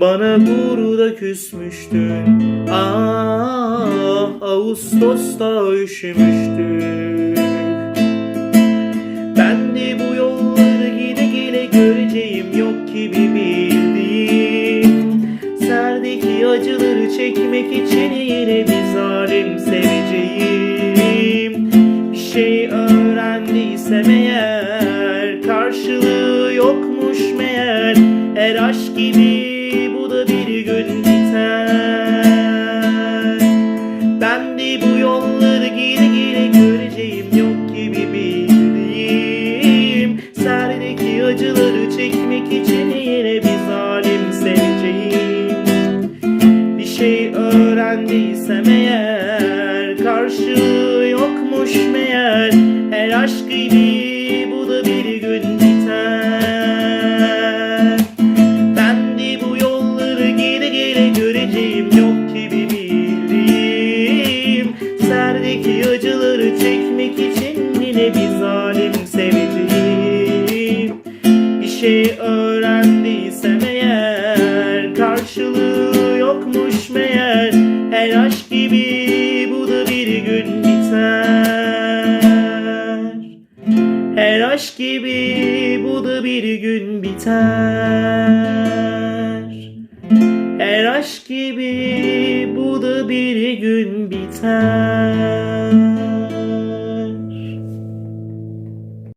Bana burada küsmüştün. Ah Ağustos'ta üşümüştük Ben de bu yolları gide gele göreceğim yok ki bir bildiğim. Serdeki acıları çekmek için yine bir zalim seveceğim. Bir şey öğrendiysem eğer Karşılığı yokmuş meğer. Her aşk gibi bir gün biter. Ben de bu yolları gide gide göreceğim yok gibi bildiğim. Serdeki acıları çekmek için yine bir zalim seveceğim. Bir şey öğrendiysem eğer Karşılığı yokmuş meğer. Her aşk gibi bu da bir gün şey öğrendiysem eğer Karşılığı yokmuş meğer Her aşk gibi bu da bir gün biter. Her aşk gibi bu da bir gün biter. Her aşk gibi bu da bir gün biter